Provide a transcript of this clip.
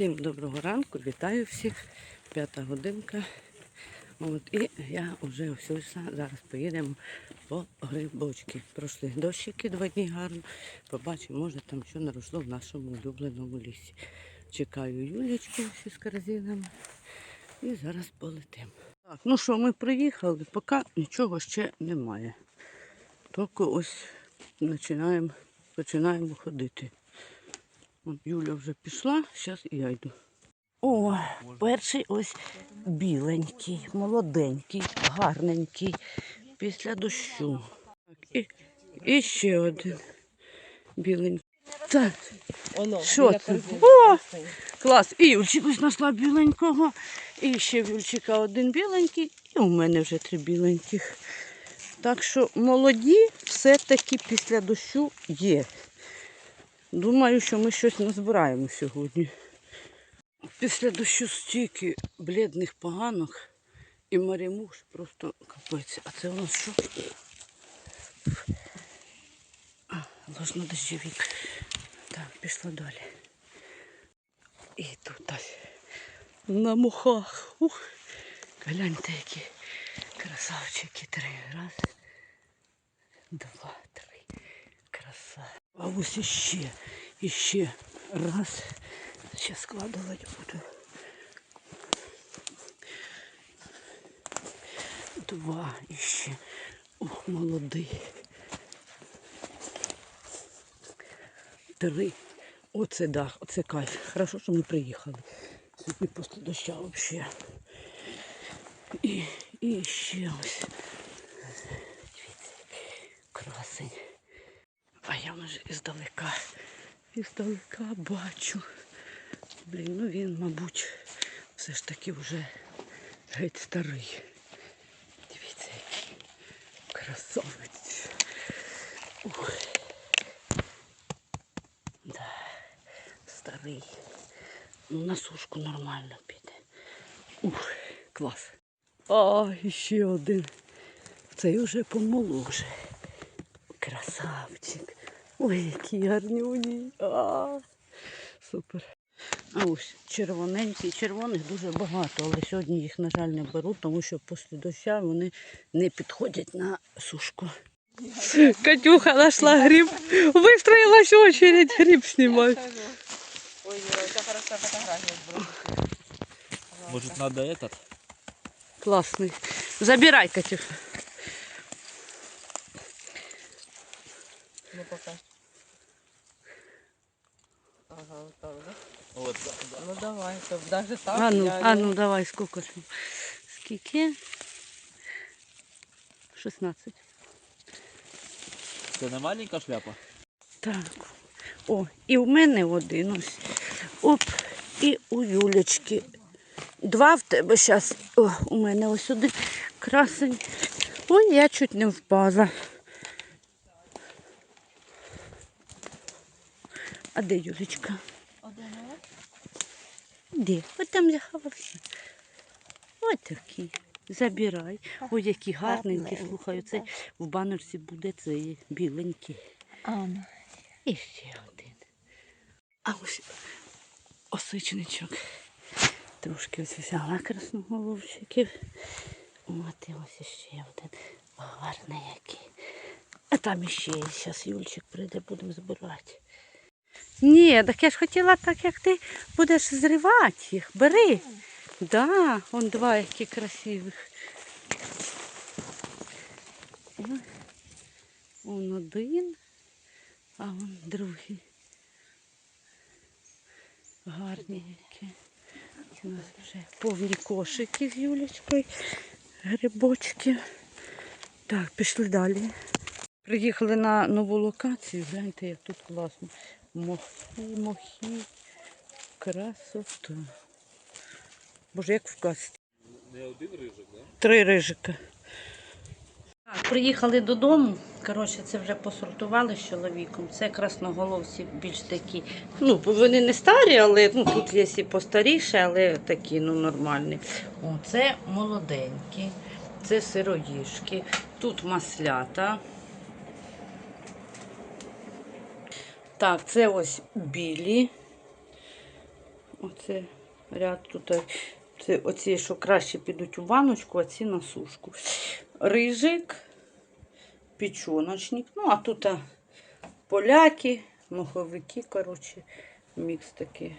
Всім доброго ранку, вітаю всіх. П'ята годинка. От, і я вже ось зараз поїдемо по грибочки. Пройшли дощики два дні гарно. Побачимо, може там що наросло в нашому улюбленому лісі. Чекаю Юлічку з корзинами. І зараз полетимо. Так, ну що, ми приїхали, поки нічого ще немає. Тільки ось починаємо, починаємо ходити. От Юля вже пішла, зараз і я йду. О, перший ось біленький, молоденький, гарненький, після дощу. І, і ще один біленький. Так, Що це? О! клас. І Юльчик ось знайшла біленького. І ще в Юльчика один біленький, і у мене вже три біленьких. Так що молоді все-таки після дощу є. Думаю, що ми щось назбираємо сьогодні. Після дощу стільки блідних поганок і марімуш просто капець. А це у нас що? А, ложно дощовик. Так, пішла далі. І тут ось на мухах. Ух, гляньте, які красавчики. Три. Раз, два, три. Краса. А ось іще, іще. Раз. Ще складувати буду. Два іще. Ух, молодий. Три. Оце да, оце кайф. Хорошо, що ми приїхали. Сьогодні після доща взагалі. І, і ще ось. Дивіться, красень. А я вже іздалека. Іздалека бачу. Блін, ну він, мабуть, все ж таки вже геть старий. Дивіться, який красавець. Ух. Да, старий. Ну, на сушку нормально піде. Ух, клас. А, ще один. Цей вже помоложе. Красавчик. Ой, який гарнюній. А, супер. А ось червоненькі, червоних дуже багато, але сьогодні їх, на жаль, не беру, тому що після дощу вони не підходять на сушку. Катюха знайшла гриб, вистроїлась очередь гриб знімати. Ой, Юра, это хорошая фотография сбросить. Может, надо этот? Класний. Забирай, Катюха. Ага, вот так, да? Вот, да, да. Ну, давай, чтоб даже так А ну, я а ну давай, скільки ж? Скільки? 16. Це не маленька шляпа? Так. О, і в мене один ось. Оп, і у Юлечки. Два в тебе зараз. О, у мене ось один красень. Ой, я чуть не впала. А де Юлечка? Де? От там заховався. Ось такий. Забирай. Ой, який гарненький. Слухай, оце в баночці буде цей біленький. Ана. І ще один. А ось осичничок. Трошки ось взяла красноголовчиків. От і ось ще один. Гарний який. А там іще є. Зараз Юльчик прийде, будемо збирати. Ні, так я ж хотіла так, як ти будеш зривати їх. Бери. Да, он два які красивих. Он один. А вон другий. Гарні. У нас вже повні кошики з Юлечкою. Грибочки. Так, пішли далі. Приїхали на нову локацію. Гляньте, як тут класно. Мохи, мохи. Красота. Боже, як в касті. Не один рижик, да? Три рижика. Так, приїхали додому. Коротше, це вже посортували з чоловіком. Це красноголовці більш такі. Ну, вони не старі, але ну, тут є і постаріше, але такі ну, нормальні. О, це молоденькі, це сироїшки, тут маслята. Так, це ось білі. Оце ряд тут. е, Це оці, що краще підуть у баночку, а ці на сушку. Рижик, печоночник. Ну, а тут поляки, моховики, коротше, мікс такий.